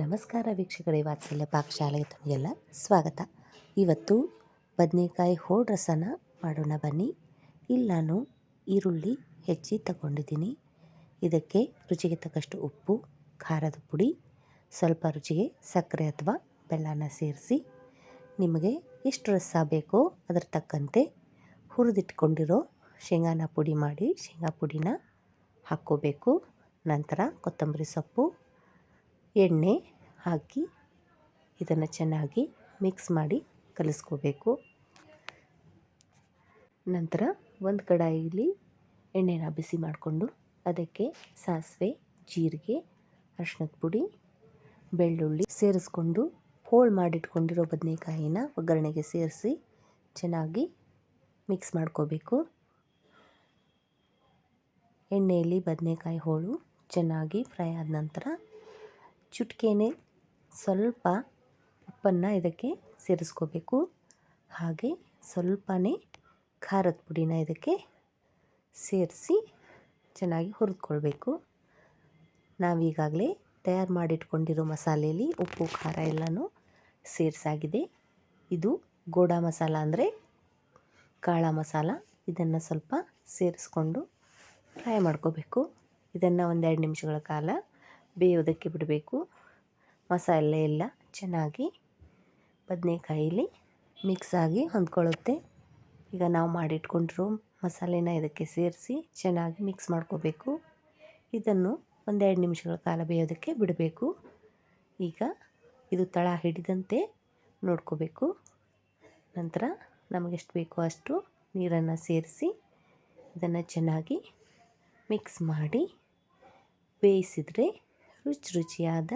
ನಮಸ್ಕಾರ ವೀಕ್ಷಕರೇ, ವಾತ್ಸಲ್ಯ ಪಾಕಶಾಲೆಗೆ ತಮಗೆಲ್ಲ ಸ್ವಾಗತ. ಇವತ್ತು ಬದನೆಕಾಯಿ ಹೋಳು ರಸನ ಮಾಡೋಣ ಬನ್ನಿ. ಇಲ್ಲಿ ನಾನು ಈರುಳ್ಳಿ ಹೆಚ್ಚಿ ತಗೊಂಡಿದ್ದೀನಿ. ಇದಕ್ಕೆ ರುಚಿಗೆ ತಕ್ಕಷ್ಟು ಉಪ್ಪು, ಖಾರದ ಪುಡಿ, ಸ್ವಲ್ಪ ರುಚಿಗೆ ಸಕ್ಕರೆ ಅಥವಾ ಬೆಲ್ಲನ ಸೇರಿಸಿ. ನಿಮಗೆ ಎಷ್ಟು ರಸ ಬೇಕೋ ಅದರ ತಕ್ಕಂತೆ ಹುರಿದಿಟ್ಕೊಂಡಿರೋ ಶೇಂಗಾನ ಪುಡಿ ಮಾಡಿ ಶೇಂಗಾ ಪುಡಿನ ಹಾಕ್ಕೋಬೇಕು. ನಂತರ ಕೊತ್ತಂಬರಿ ಸೊಪ್ಪು ಎಣ್ಣೆ ಹಾಕಿ ಇದನ್ನು ಚೆನ್ನಾಗಿ ಮಿಕ್ಸ್ ಮಾಡಿ ಕಲಿಸ್ಕೋಬೇಕು. ನಂತರ ಒಂದು ಕಡಾಯಿಲಿ ಎಣ್ಣೆನ ಬಿಸಿ ಮಾಡಿಕೊಂಡು ಅದಕ್ಕೆ ಸಾಸಿವೆ, ಜೀರಿಗೆ, ಅರ್ಶಿಣದ ಪುಡಿ, ಬೆಳ್ಳುಳ್ಳಿ ಸೇರಿಸ್ಕೊಂಡು ಹೋಳು ಮಾಡಿಟ್ಕೊಂಡಿರೋ ಬದನೆಕಾಯಿನ ಒಗ್ಗರಣೆಗೆ ಸೇರಿಸಿ ಚೆನ್ನಾಗಿ ಮಿಕ್ಸ್ ಮಾಡ್ಕೋಬೇಕು. ಎಣ್ಣೆಯಲ್ಲಿ ಬದನೆಕಾಯಿ ಹೋಳು ಚೆನ್ನಾಗಿ ಫ್ರೈ ಆದ ನಂತರ ಚುಟ್ಕೆನೆ ಸ್ವಲ್ಪ ಉಪ್ಪನ್ನು ಇದಕ್ಕೆ ಸೇರಿಸ್ಕೋಬೇಕು. ಹಾಗೆ ಸ್ವಲ್ಪನೇ ಖಾರದ ಪುಡಿನ ಇದಕ್ಕೆ ಸೇರಿಸಿ ಚೆನ್ನಾಗಿ ಹುರಿದ್ಕೊಳ್ಬೇಕು. ನಾವೀಗಾಗಲೇ ತಯಾರು ಮಾಡಿಟ್ಕೊಂಡಿರೋ ಮಸಾಲೆಯಲ್ಲಿ ಉಪ್ಪು, ಖಾರ ಎಲ್ಲನೂ ಸೇರಿಸಾಗಿದೆ. ಇದು ಗೋಡಾ ಮಸಾಲ ಅಂದರೆ ಕಾಳ ಮಸಾಲ. ಇದನ್ನು ಸ್ವಲ್ಪ ಸೇರಿಸ್ಕೊಂಡು ಫ್ರೈ ಮಾಡ್ಕೋಬೇಕು. ಇದನ್ನು ಒಂದೆರಡು ನಿಮಿಷಗಳ ಕಾಲ ಬೇಯೋದಕ್ಕೆ ಬಿಡಬೇಕು. ಮಸಾಲೆ ಎಲ್ಲ ಚೆನ್ನಾಗಿ ಬದನೆಕಾಯಿಲಿ ಮಿಕ್ಸ್ ಆಗಿ ಹೊಂದ್ಕೊಳ್ಳುತ್ತೆ. ಈಗ ನಾವು ಮಾಡಿಟ್ಕೊಂಡಿರೋ ಮಸಾಲೆನ ಇದಕ್ಕೆ ಸೇರಿಸಿ ಚೆನ್ನಾಗಿ ಮಿಕ್ಸ್ ಮಾಡ್ಕೋಬೇಕು. ಇದನ್ನು ಒಂದೆರಡು ನಿಮಿಷಗಳ ಕಾಲ ಬೇಯೋದಕ್ಕೆ ಬಿಡಬೇಕು. ಈಗ ಇದು ತಳ ಹಿಡಿದಂತೆ ನೋಡ್ಕೋಬೇಕು. ನಂತರ ನಮಗೆಷ್ಟು ಬೇಕೋ ಅಷ್ಟು ನೀರನ್ನು ಸೇರಿಸಿ ಇದನ್ನು ಚೆನ್ನಾಗಿ ಮಿಕ್ಸ್ ಮಾಡಿ ಬೇಯಿಸಿದರೆ ರುಚಿ ರುಚಿಯಾದ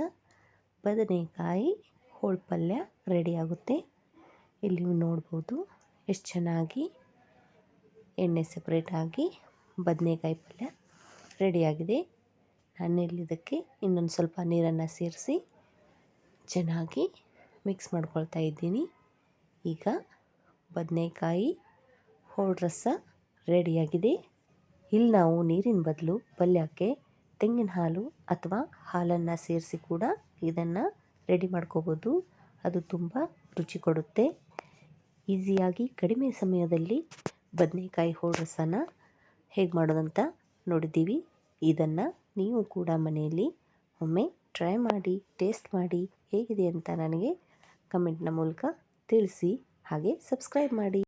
ಬದನೆಕಾಯಿ ಹೋಳು ಪಲ್ಯ ರೆಡಿಯಾಗುತ್ತೆ ಇಲ್ಲಿ ನೀವು ನೋಡ್ಬೋದು ಎಷ್ಟು ಚೆನ್ನಾಗಿ ಎಣ್ಣೆ ಸಪ್ರೇಟಾಗಿ ಬದನೆಕಾಯಿ ಪಲ್ಯ ರೆಡಿಯಾಗಿದೆ ನಾನಿಲ್ಲಿ ಇದಕ್ಕೆ ಇನ್ನೊಂದು ಸ್ವಲ್ಪ ನೀರನ್ನು ಸೇರಿಸಿ ಚೆನ್ನಾಗಿ ಮಿಕ್ಸ್ ಮಾಡ್ಕೊಳ್ತಾ ಇದ್ದೀನಿ. ಈಗ ಬದನೆಕಾಯಿ ಹೋಳು ರಸ ರೆಡಿಯಾಗಿದೆ ಇಲ್ಲಿ ನಾವು ನೀರಿನ ಬದಲು ಪಲ್ಯಕ್ಕೆ ತೆಂಗಿನ ಹಾಲು ಅಥವಾ ಹಾಲನ್ನು ಸೇರಿಸಿ ಕೂಡ ಇದನ್ನು ರೆಡಿ ಮಾಡ್ಕೋಬೋದು. ಅದು ತುಂಬ ರುಚಿ ಕೊಡುತ್ತೆ. ಈಸಿಯಾಗಿ ಕಡಿಮೆ ಸಮಯದಲ್ಲಿ ಬದನೆಕಾಯಿ ಹೋಳು ರಸನ ಹೇಗೆ ಮಾಡೋದಂತ ನೋಡಿದ್ದೀವಿ. ಇದನ್ನು ನೀವು ಕೂಡ ಮನೆಯಲ್ಲಿ ಒಮ್ಮೆ ಟ್ರೈ ಮಾಡಿ ಟೇಸ್ಟ್ ಮಾಡಿ ಹೇಗಿದೆ ಅಂತ ನನಗೆ ಕಮೆಂಟ್ನ ಮೂಲಕ ತಿಳಿಸಿ ಹಾಗೆ ಸಬ್ಸ್ಕ್ರೈಬ್ ಮಾಡಿ.